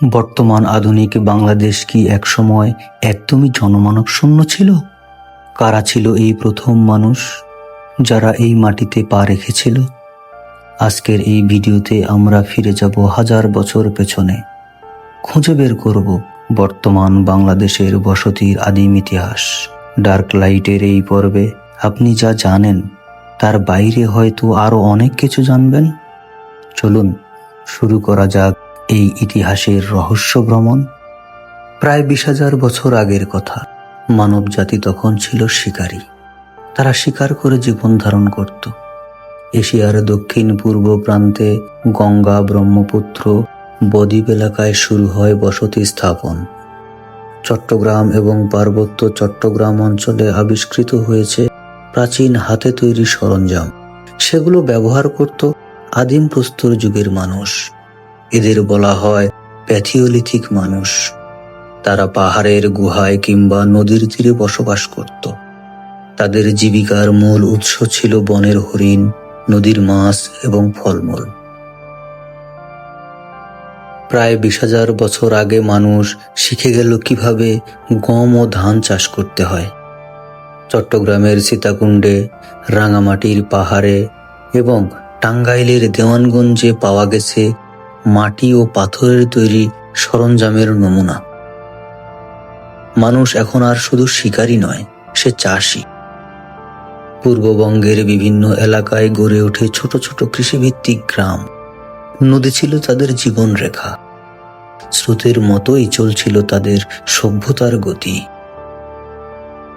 বর্তমান আধুনিক বাংলাদেশ কি একসময় একদমই জনমানব শূন্য ছিল? কারা ছিল এই প্রথম মানুষ যারা এই মাটিতে পা রেখেছিল? আজকের এই ভিডিওতে আমরা ফিরে যাব হাজার বছর পেছনে। খুঁজে বের করব বর্তমান বাংলাদেশের বসতির আদিম ইতিহাস। ডার্ক লাইটের এই পর্বে আপনি যা জানেন, তার বাইরে হয়তো আরও অনেক কিছু জানবেন। চলুন, শুরু করা যাক। এই ইতিহাসের রহস্য ভ্রমণ প্রায় বিশ হাজার বছর আগের কথা। মানব জাতি তখন ছিল শিকারী। তারা শিকার করে জীবন ধারণ করত। এশিয়ার দক্ষিণ পূর্ব প্রান্তে গঙ্গা ব্রহ্মপুত্র বদ্বীপ এলাকায় শুরু হয় বসতি স্থাপন। চট্টগ্রাম এবং পার্বত্য চট্টগ্রাম অঞ্চলে আবিষ্কৃত হয়েছে প্রাচীন হাতে তৈরি সরঞ্জাম। সেগুলো ব্যবহার করত আদিম প্রস্তর যুগের মানুষ। এদের বলা হয় প্যাথিওলিথিক মানুষ। তারা পাহাড়ের গুহায় কিংবা নদীর তীরে বসবাস করত। তাদের জীবিকার মূল উৎস ছিল বনের হরিণ, নদীর মাছ এবং ফলমূল। প্রায় বিশ হাজার বছর আগে মানুষ শিখে গেল কীভাবে গম ও ধান চাষ করতে হয়। চট্টগ্রামের সীতাকুণ্ডে, রাঙামাটির পাহাড়ে এবং টাঙ্গাইলের দেওয়ানগঞ্জে পাওয়া গেছে মাটি ও পাথরের তৈরি সরঞ্জামের নমুনা। মানুষ এখন আর শুধু শিকারী নয়, সে চাষি। পূর্ববঙ্গের বিভিন্ন এলাকায় গড়ে ওঠে ছোট ছোট কৃষিভিত্তিক গ্রাম। নদী ছিল তাদের জীবন রেখা। স্রোতের মতোই চলছিল তাদের সভ্যতার গতি।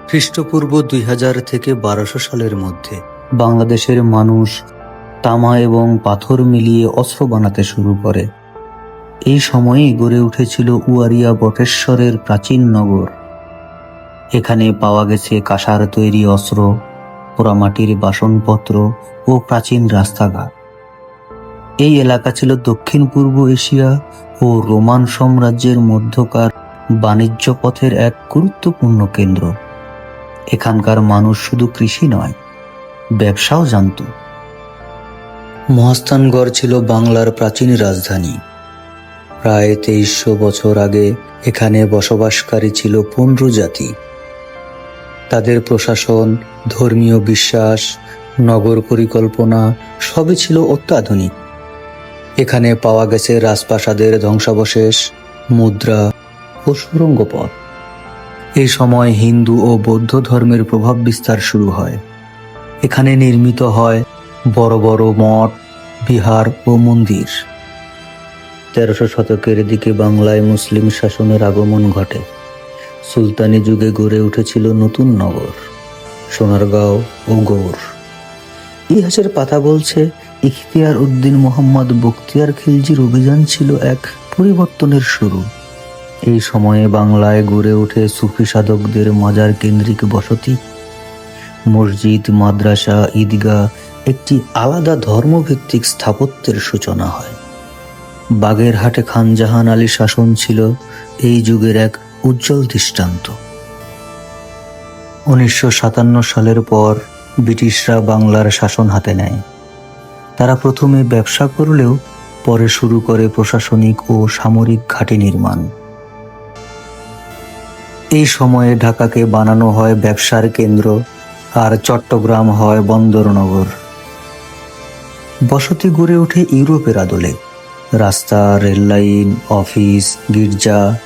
খ্রিস্টপূর্ব দুই হাজার থেকে বারোশো সালের মধ্যে বাংলাদেশের মানুষ তামা এবং পাথর মিলিয়ে অস্ত্র বানাতে শুরু করে। এই সময়েই গড়ে উঠেছিল উয়ারিয়া বটেশ্বরের প্রাচীন নগর। এখানে পাওয়া গেছে কাঁসার তৈরি অস্ত্র, পোড়ামাটির বাসনপত্র ও প্রাচীন রাস্তাঘাট। এই এলাকা ছিল দক্ষিণ পূর্ব এশিয়া ও রোমান সাম্রাজ্যের মধ্যকার বাণিজ্য পথের এক গুরুত্বপূর্ণ কেন্দ্র। এখানকার মানুষ শুধু কৃষি নয়, ব্যবসাও জানত। মহাস্থানগড় ছিল বাংলার প্রাচীন রাজধানী। প্রায় তেইশশো বছর আগে এখানে বসবাসকারী ছিল পনেরো জাতি। তাদের প্রশাসন, ধর্মীয় বিশ্বাস, নগর পরিকল্পনা সবই ছিল অত্যাধুনিক। এখানে পাওয়া গেছে রাজপ্রাসাদের ধ্বংসাবশেষ, মুদ্রা ও সুরঙ্গ পথ এই সময় হিন্দু ও বৌদ্ধ ধর্মের প্রভাব বিস্তার শুরু হয়। এখানে নির্মিত হয় বড় বড় মঠ, বিহার ও মন্দির। তেরোশো শতকের দিকে বাংলায় মুসলিম শাসনের আগমন ঘটে। সুলতানি যুগে গড়ে উঠেছিল নতুন নগর, সোনারগাঁও ও গৌর। ইতিহাসের পাতা বলছে, ইখতিয়ার উদ্দিন মোহাম্মদ বখতিয়ার খিলজির অভিযান ছিল এক পরিবর্তনের শুরু। এই সময়ে বাংলায় গড়ে ওঠে সুফি সাধকদের মাজার কেন্দ্রিক বসতি। মসজিদ, মাদ্রাসা, ঈদগাহ একটি আলাদা ধর্মভিত্তিক স্থাপত্যের সূচনা হয়। বাগেরহাটে খান জাহান আলী শাসন ছিল এই যুগের এক উজ্জ্বল দৃষ্টান্ত। উনিশশো সাতান্ন সালের পর ব্রিটিশরা বাংলার শাসন হাতে নেয়। তারা প্রথমে ব্যবসা করলেও পরে শুরু করে প্রশাসনিক ও সামরিক ঘাঁটি নির্মাণ। এই সময়ে ঢাকাকে বানানো হয় ব্যবসার কেন্দ্র আর চট্টগ্রাম হয় বন্দরনগর। বসতি গড়ে ওঠে ইউরোপের আদলে। রাস্তা রেললাইন অফিস, গির্জা,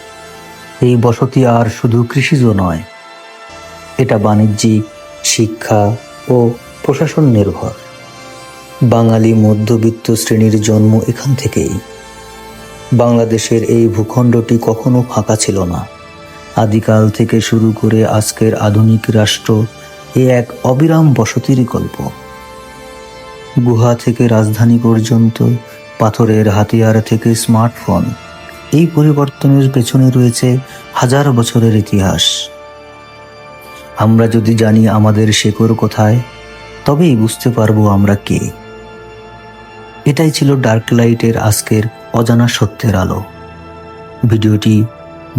এই বসতি আর শুধু কৃষিজ নয়। এটা বাণিজ্যিক, শিক্ষা ও প্রশাসন নির্ভর। বাঙালি মধ্যবিত্ত শ্রেণির জন্ম এখান থেকেই। বাংলাদেশের এই ভূখণ্ডটি কখনো ফাঁকা ছিল না। আদিকাল থেকে শুরু করে আজকের আধুনিক রাষ্ট্র এ এক অবিরাম বসতির গল্প। গুহা থেকে রাজধানী পর্যন্ত, পাথরের হাতিয়ার থেকে স্মার্টফোন। এই পরিবর্তনের পেছনে রয়েছে হাজার বছরের ইতিহাস। আমরা যদি জানি আমাদের শেকড় কোথায়, তবেই বুঝতে পারব আমরা কে। এটাই ছিল ডার্ক লাইটের আজকের অজানা সত্যের আলো। ভিডিওটি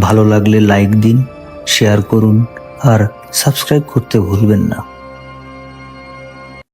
ভালো লাগলে লাইক দিন শেয়ার করুন, আর সাবস্ক্রাইব করতে ভুলবেন না।